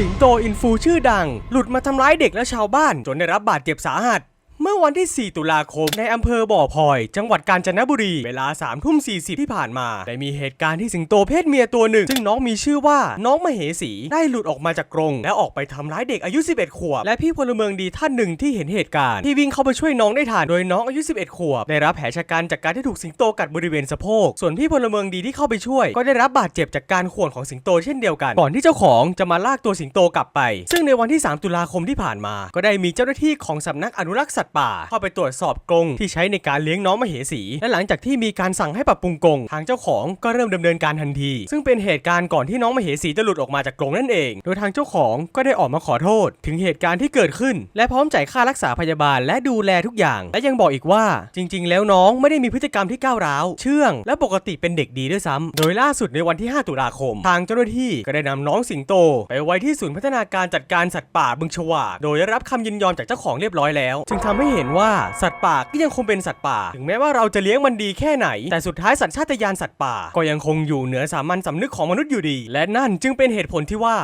สิงโตอินฟูชื่อดัง หลุดมาทำร้ายเด็กและชาวบ้านจนได้รับบาดเจ็บสาหัส เมื่อวันที่ 4 ตุลาคม ในอำเภอบ่อพลอย จังหวัดกาญจนบุรี เวลา3ทุ่ม40 ที่ผ่านมา ได้มีเหตุการณ์ที่สิงโตเพศเมียตัวหนึ่ง ซึ่งน้องมีชื่อว่าน้องมเหสี ได้หลุดออกมาจากกรง และออกไปทำร้ายเด็กอายุ 11 ขวบ และพี่พลเมืองดีท่านหนึ่งที่เห็นเหตุการณ์ ที่วิ่งเข้าไปช่วยน้องได้ทัน โดยน้องอายุ 11 ขวบ ได้รับแผลชะกันจากการที่ถูกสิงโตกัดบริเวณสะโพก ส่วนพี่พลเมืองดีที่เข้าไปช่วย ก็ได้รับบาดเจ็บจากการข่วนของสิงโตเช่นเดียวกัน ก่อนที่เจ้าของจะมาลากตัวสิงโตกลับไป ซึ่งในวันที่ 3 ตุลาคมที่ผ่านมา ก็ได้มีเจ้าหน้าที่ของสำนักอนุรักษ์สัตว์ป่า เข้าไปตรวจสอบกรงที่ใช้ในการเลี้ยงน้องมเหสี และหลังจากที่มีการสั่งให้ปรับปรุงกรงทางเจ้าของก็เริ่มดำเนินการทันที ซึ่งเป็นเหตุการณ์ก่อนที่น้องมเหสีจะหลุดออกมาจากกรงนั่นเอง โดยทางเจ้าของก็ได้ออกมาขอโทษ ถึงเหตุการณ์ที่เกิดขึ้น และพร้อมจ่ายค่ารักษาพยาบาลและดูแลทุกอย่าง และยังบอกอีกว่า จริง ๆ แล้วน้องไม่ได้มีพฤติกรรมที่ก้าวร้าว เชื่อง และปกติเป็นเด็กดีด้วยซ้ำโดยล่าสุดในวันที่ 5 ตุลาคม ทางเจ้าหน้าที่ก็ได้นำน้องสิงโต ไปไว้ที่ศูนย์พัฒนาการจัดการสัตว์ป่าบึงฉวา โดยได้รับคำยินยอมจากเจ้าของเรียบร้อยแล้ว จึงทำให้เห็นว่าสัตว์ป่าก็ยังคงเป็นสัตว์ป่า ถึงแม้ว่าเราจะเลี้ยงมันดีแค่ไหน แต่สุดท้ายสัญชาตญาณสัตว์ป่า ก็ยังคงอยู่เหนือสามัญสำนึกของมนุษย์อยู่ดี และนั่นจึงเป็นเหตุผลที่ว่า